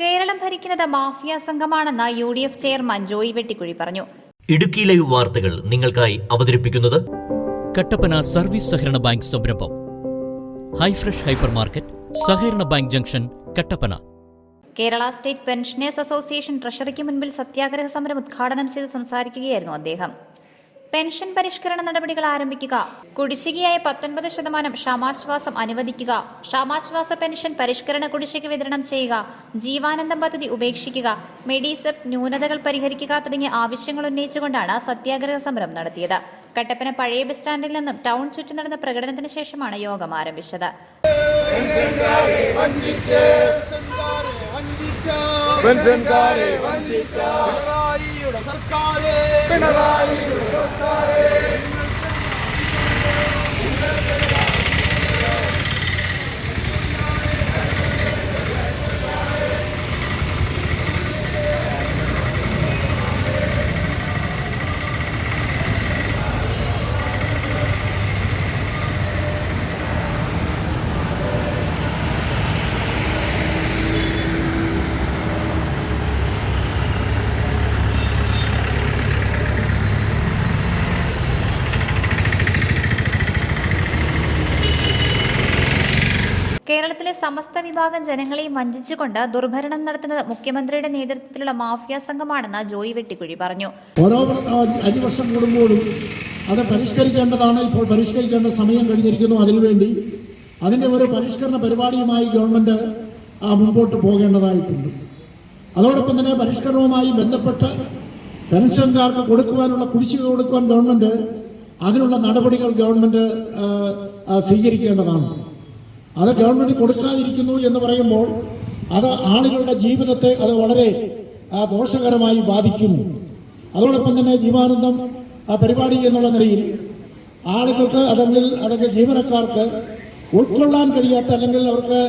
കേരളം ഭരിക്കുന്നത് mafia സംഘമാണെന്ന് U D F chairman Joy Vettikuzhi പറഞ്ഞു. Idukki live വാർത്തകൾ നിങ്ങൾക്കായി അവതരിപ്പിക്കുന്നത് കട്ടപ്പന സർവീസ് സഹകരണ ബാങ്ക് സംരംഭം. ഹൈഫ്രഷ് ഹൈപ്പർ മാർക്കറ്റ് സഹകരണ bank junction Kattappana. Kerala state pensioners association ട്രഷറിക്ക് മുൻപിൽ സത്യാഗ്രഹ സമരം ഉദ്ഘാടനം ചെയ്ത് സംസാരിക്കുകയായിരുന്നു അദ്ദേഹം. പെൻഷൻ പരിഷ്കരണ നടപടികൾ ആരംഭിക്കുക. കുടിശ്ശികയായ പത്തൊൻപത് ശതമാനം ക്ഷാമാശ്വാസം അനുവദിക്കുക. ക്ഷാമാശ്വാസ പെൻഷൻ പരിഷ്കരണ കുടിശ്ശിക വിതരണം ചെയ്യുക. ജീവാനന്ദം പദ്ധതി ഉപേക്ഷിക്കുക. മെഡിസെപ് ന്യൂനതകൾ പരിഹരിക്കുക തുടങ്ങിയ ആവശ്യങ്ങൾ ഉന്നയിച്ചുകൊണ്ടാണ് സത്യാഗ്രഹ സമരം നടത്തിയത്. കട്ടപ്പന പഴയ ബസ് സ്റ്റാൻഡിൽ നിന്നും ടൗൺ ചുറ്റി നടന്ന പ്രകടനത്തിന് ശേഷമാണ് യോഗം ആരംഭിച്ചത്. സർക്കാരെ. പിണറായിയുടെ സർക്കാരെ. സമസ്ത വിഭാഗം ജനങ്ങളെയും വഞ്ചിച്ചുകൊണ്ട് ദുർഭരണം നടത്തുന്നത് മുഖ്യമന്ത്രിയുടെ നേതൃത്വത്തിലുള്ള മാഫിയ സംഘമാണെന്ന് ജോയി വെട്ടിക്കുഴി പറഞ്ഞു. ഓരോ ആ, വർഷം കൂടുമ്പോഴും അത് പരിഷ്കരിക്കേണ്ടതാണ്. ഇപ്പോൾ പരിഷ്കരിക്കേണ്ട സമയം കഴിഞ്ഞിരിക്കുന്നു. അതിനുവേണ്ടി അതിന്റെ ഒരു പരിഷ്കരണ പരിപാടിയുമായി ഗവൺമെന്റ് മുമ്പോട്ട് പോകേണ്ടതായിട്ടുണ്ട്. അതോടൊപ്പം തന്നെ പരിഷ്കരണവുമായി ബന്ധപ്പെട്ട് പെൻഷൻകാർക്ക് കൊടുക്കുവാനുള്ള കുടിശ്ശിക കൊടുക്കുവാൻ ഗവൺമെന്റ് അതിനുള്ള നടപടികൾ ഗവൺമെന്റ് സ്വീകരിക്കേണ്ടതാണ്. അത് ഗവൺമെന്റ് കൊടുക്കാതിരിക്കുന്നു എന്ന് പറയുമ്പോൾ അത് ആളുകളുടെ ജീവിതത്തെ അത് വളരെ ദോഷകരമായി ബാധിക്കുന്നു. അതോടൊപ്പം തന്നെ ജീവാനന്ദം പരിപാടി എന്നുള്ള നിലയിൽ ആളുകൾക്ക് അല്ലെങ്കിൽ അല്ലെങ്കിൽ ജീവനക്കാർക്ക് ഉൾക്കൊള്ളാൻ കഴിയാത്ത അല്ലെങ്കിൽ അവർക്ക്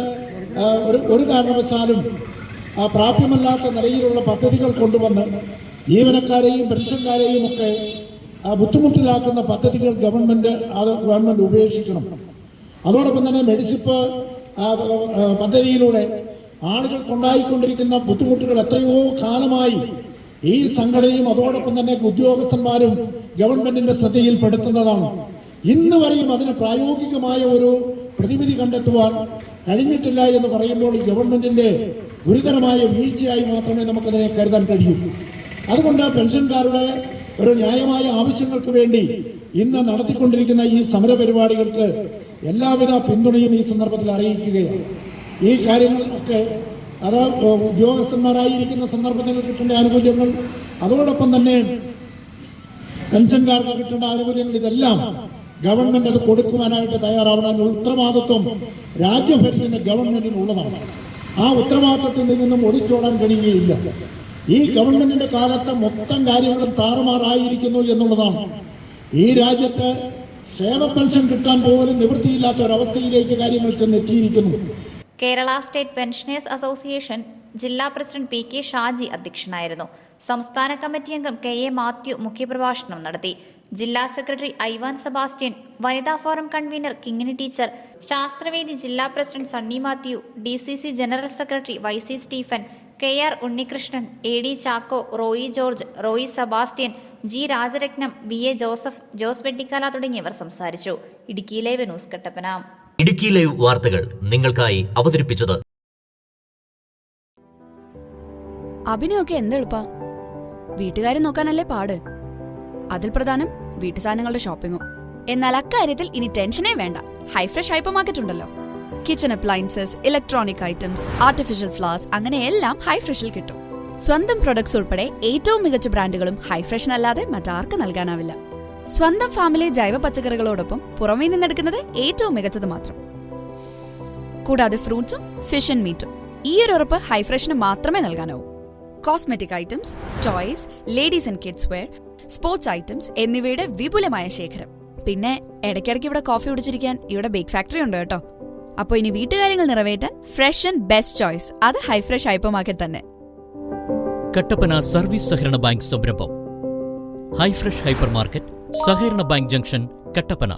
ഒരു ഒരു കാരണവശാലും പ്രാപ്യമല്ലാത്ത നിലയിലുള്ള പദ്ധതികൾ കൊണ്ടുവന്ന് ജീവനക്കാരെയും പെൻഷൻകാരെയും ഒക്കെ ബുദ്ധിമുട്ടിലാക്കുന്ന പദ്ധതികൾ ഗവൺമെന്റ് അത് ഗവൺമെന്റ് ഉപേക്ഷിക്കണം. അതോടൊപ്പം തന്നെ മെഡിസിപ്പ് പദ്ധതിയിലൂടെ ആളുകൾ പദ്ധതിയിലൂടെ ആളുകൾക്കുണ്ടായിക്കൊണ്ടിരിക്കുന്ന ബുദ്ധിമുട്ടുകൾ എത്രയോ കാലമായി ഈ സംഘടനയും അതോടൊപ്പം തന്നെ ഉദ്യോഗസ്ഥന്മാരും ഗവൺമെന്റിന്റെ ശ്രദ്ധയിൽപ്പെടുത്തുന്നതാണ് ഇന്ന് വരെയും അതിന് പ്രായോഗികമായ ഒരു പ്രതിവിധി കണ്ടെത്തുവാൻ കഴിഞ്ഞിട്ടില്ല എന്ന് പറയുമ്പോൾ ഈ ഗവൺമെന്റിന്റെ ഗുരുതരമായ വീഴ്ചയായി മാത്രമേ നമുക്കതിനെ കരുതാൻ കഴിയൂ. അതുകൊണ്ട് പെൻഷൻകാരുടെ ഒരു ന്യായമായ ആവശ്യങ്ങൾക്ക് വേണ്ടി ഇന്ന് നടത്തിക്കൊണ്ടിരിക്കുന്ന ഈ സമര പരിപാടികൾക്ക് എല്ലാവിധ പിന്തുണയും ഈ സന്ദർഭത്തിൽ അറിയിക്കുകയാണ്. ഈ കാര്യങ്ങളൊക്കെ അത് ഉദ്യോഗസ്ഥന്മാരായിരിക്കുന്ന സന്ദർഭത്തിൽ കിട്ടേണ്ട ആനുകൂല്യങ്ങൾ അതോടൊപ്പം തന്നെ പെൻഷൻകാർക്ക് കിട്ടേണ്ട ആനുകൂല്യങ്ങൾ ഇതെല്ലാം ഗവൺമെന്റ് അത് കൊടുക്കുവാനായിട്ട് തയ്യാറാവണമെന്ന ഉത്തരവാദിത്വം രാജ്യം ഭരിക്കുന്ന ഗവൺമെന്റിനുള്ളതാണ്. ആ ഉത്തരവാദിത്വത്തിൽ നിന്നും ഒളിച്ചോടാൻ കഴിയുകയില്ല. ഈ ഗവൺമെന്റിന്റെ കാലത്ത് മൊത്തം കാര്യങ്ങളും താറുമാറായിരിക്കുന്നു എന്നുള്ളതാണ്. ഈ രാജ്യത്ത് ക്ഷേമ പെൻഷൻ കിട്ടാൻ പോലും നിവൃത്തിയില്ലാത്ത ഒരവസ്ഥയിലേക്ക് കാര്യങ്ങൾ ചെന്നെത്തിയിരിക്കുന്നു. കേരള സ്റ്റേറ്റ് പെൻഷനേഴ്സ് അസോസിയേഷൻ ജില്ലാ പ്രസിഡന്റ് പി കെ ഷാജി അധ്യക്ഷനായിരുന്നു. സംസ്ഥാന കമ്മിറ്റി അംഗം കെ എ മാത്യു മുഖ്യപ്രഭാഷണം നടത്തി. ജില്ലാ സെക്രട്ടറി ഐവാൻ സെബാസ്റ്റ്യൻ വനിതാ ഫോറം കൺവീനർ കിങ്ങിണി ടീച്ചർ ശാസ്ത്രവേദി ജില്ലാ president Sunny Mathew D C C general secretary Y C Stephen K R Unnikrishnan A D Chacko Roy George Roy Sebastian G Rajarathnam V A Joseph Jose Vettikkala തുടങ്ങിയവർ സംസാരിച്ചു. Idukki live news Kattappana. Idukki live വാർത്തകൾ നിങ്ങൾക്കായി അവതരിപ്പിച്ചത് അഭിനയൊക്കെ എന്തെളുപ്പാ വീട്ടുകാരെ നോക്കാനല്ലേ പാട്. അതിൽ പ്രധാനം വീട്ടു സാധനങ്ങളുടെ ഷോപ്പിങ്ങും. എന്നാൽ അക്കാര്യത്തിൽ ഇനി ടെൻഷനേ വേണ്ട. ഹൈഫ്രഷ് ഹൈപ്പർ മാർക്കറ്റ് ഉണ്ടല്ലോ. Kitchen appliances electronic items artificial flowers അങ്ങനെ എല്ലാം ഹൈഫ്രഷിൽ കിട്ടും. സ്വന്തം പ്രൊഡക്ട്സ് ഉൾപ്പെടെ ഏറ്റവും മികച്ച ബ്രാൻഡുകളും ഹൈഫ്രഷിനല്ലാതെ മറ്റാർക്ക് നൽകാനാവില്ല. സ്വന്തം ഫാമിലെ ജൈവ പച്ചക്കറികളോടൊപ്പം പുറമേ നിന്നെടുക്കുന്നത് ഏറ്റവും മികച്ചത് മാത്രം. കൂടാതെ ഫ്രൂട്ട്സും ഫിഷ് ആൻഡ് മീറ്റും ഈ ഒരു ഉറപ്പ് ഹൈഫ്രഷന് മാത്രമേ നൽകാനാവൂ. Cosmetic items toys ladies and kids wear sports items എന്നിവയുടെ വിപുലമായ ശേഖരം. പിന്നെ ഇടയ്ക്കിടയ്ക്ക് ഇവിടെ കോഫി കുടിച്ചിരിക്കാൻ ഇവിടെ ബേക്ക് ഫാക്ടറി ഉണ്ട് കേട്ടോ. അപ്പോൾ ഇനി വീട്ടുകാര്യങ്ങൾ നിറവേറ്റാൻ ഫ്രഷ് ആൻഡ് ബെസ്റ്റ് ചോയ്സ് അത് ഹൈഫ്രഷ് ഹൈപ്പർ മാർക്കറ്റ് തന്നെ. കട്ടപ്പന സർവീസ് സഹകരണ ബാങ്ക് സംരംഭം. ഹൈഫ്രഷ് ഹൈപ്പർ മാർക്കറ്റ് സഹകരണ ബാങ്ക് ജംഗ്ഷൻ കട്ടപ്പന.